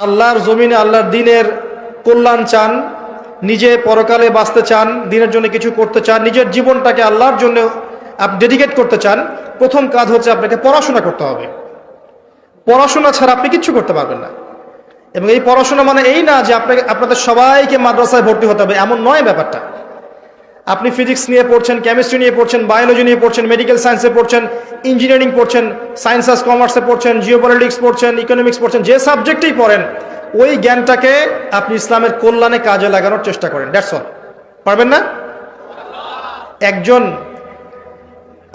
আল্লাহর জমিনে আল্লাহর দিনের কল্যাণ চান, নিজে পরকালে বাঁচতে চান, দিনের জন্য কিছু করতে চান, নিজের জীবনটাকে আল্লাহর জন্য ডেডিকেট করতে চান, প্রথম কাজ হচ্ছে আপনাকে পড়াশোনা করতে হবে। পড়াশোনা ছাড়া আপনি কিচ্ছু করতে পারবেন না। এবং এই পড়াশোনা মানে এই না যে আপনাকে, আপনাদের সবাইকে মাদ্রাসায় ভর্তি হতে হবে, এমন নয় ব্যাপারটা। আপনি ফিজিক্স নিয়ে পড়ছেন কেমিস্ট্রি নিয়ে পড়ছেন বায়োলজি নিয়ে পড়ছেন মেডিকেল সায়েন্সে পড়ছেন ইঞ্জিনিয়ারিং পড়ছেন সায়েন্স অ্যাস কমার্সে পড়ছেন জিওপলিটিক্স পড়ছেন ইকোনমিক্স পড়ছেন, যে সাবজেক্টেই পড়েন, ওই জ্ঞানটাকে আপনি ইসলামের কল্যাণে কাজে লাগানোর চেষ্টা করেন দ্যাটস অল পারবেন না? একজন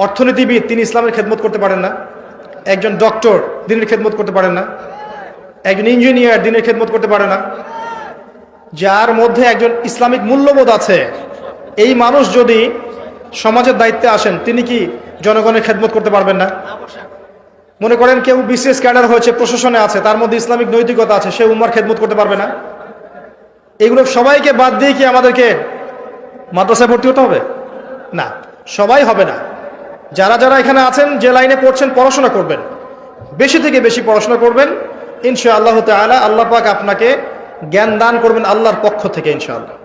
অর্থনীতিবিদ, তিনি ইসলামের খেদমত করতে পারেন না। একজন ডক্টর দিনের খেদমত করতে পারেন না। একজন ইঞ্জিনিয়ার দিনের খেদমত করতে পারে না। যার মধ্যে একজন ইসলামিক মূল্যবোধ আছে এই মানুষ যদি সমাজের দায়িত্বে আসেন, তিনি কি জনগণের খেদমত করতে পারবেন না? মনে করেন কেউ বিসিএস ক্যাডার হয়েছে, প্রশাসনে আছে, তার মধ্যে ইসলামিক নৈতিকতা আছে, সে উম্মার খেদমত করতে পারবে না? এগুলো সবাইকে বাদ দিয়ে কি আমাদেরকে মাদ্রাসায় ভর্তি হতে হবে? না, সবাই হবে না। যারা যারা এখানে আছেন, যে লাইনে পড়ছেন, পড়াশোনা করবেন। বেশি থেকে বেশি পড়াশোনা করবেন। ইনশা আল্লাহ তালা আল্লাহ পাক আপনাকে জ্ঞান দান করবেন আল্লাহর পক্ষ থেকে ইনশাআল্লাহ।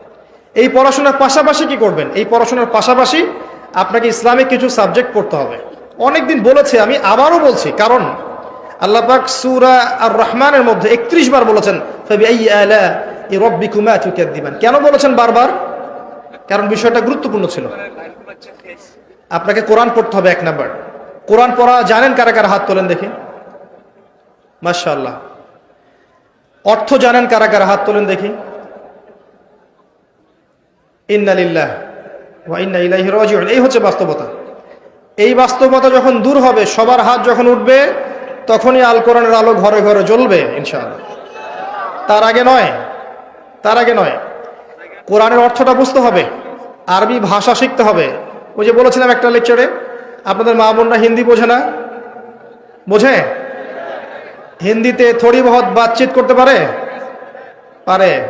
এই পড়াশোনার পাশাপাশি কি করবেন? এই পড়াশোনার পাশাপাশি আপনাকে ইসলামিক কিছু সাবজেক্ট পড়তে হবে। অনেকদিন বলেছে, আমি আবারও বলছি, কারণ আল্লাহ পাক সুরা আর রহমানের মধ্যে একত্রিশ বার বলেছেন দিবেন কেন বলেছেন বারবার? কারণ বিষয়টা গুরুত্বপূর্ণ ছিল। আপনাকে কোরআন পড়তে হবে এক নাম্বার। কোরআন পড়া, জানেন কারা কারা হাত তোলেন দেখি? মাশাআল্লাহ। অর্থ জানেন কারা কারা হাত তোলেন দেখি? ইন্নালিল্লাহ ওয়া ইন্না ইলাইহি রাজিউন এই হচ্ছে বাস্তবতা। এই বাস্তবতা যখন দূর হবে, সবার হাত যখন উঠবে, তখনই আল কোরআনের আলো ঘরে ঘরে জ্বলবে, ইনশাআল্লাহ। তার আগে নয়, তার আগে নয়। কোরআনের অর্থটা বুঝতে হবে, আরবি ভাষা শিখতে হবে। ওই যে বলেছিলাম একটা লেকচারে, আপনাদের মা বোনরা হিন্দি বোঝে না? বোঝে? হিন্দিতে থোড়ি বহুত বাতচিত করতে পারে? পারে।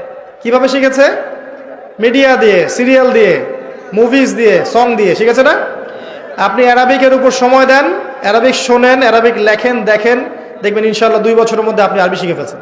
কীভাবে শিখেছে? মিডিয়া দিয়ে, সিরিয়াল দিয়ে মুভিজ দিয়ে সং দিয়ে, ঠিক আছে না? আপনি অ্যারাবিকের উপর সময় দেন, অ্যারাবিক শোনেন, অ্যারাবিক লেখেন, দেখেন, দেখবেন ইনশাল্লাহ দুই বছরের মধ্যে আপনি আরবি শিখে ফেলছেন।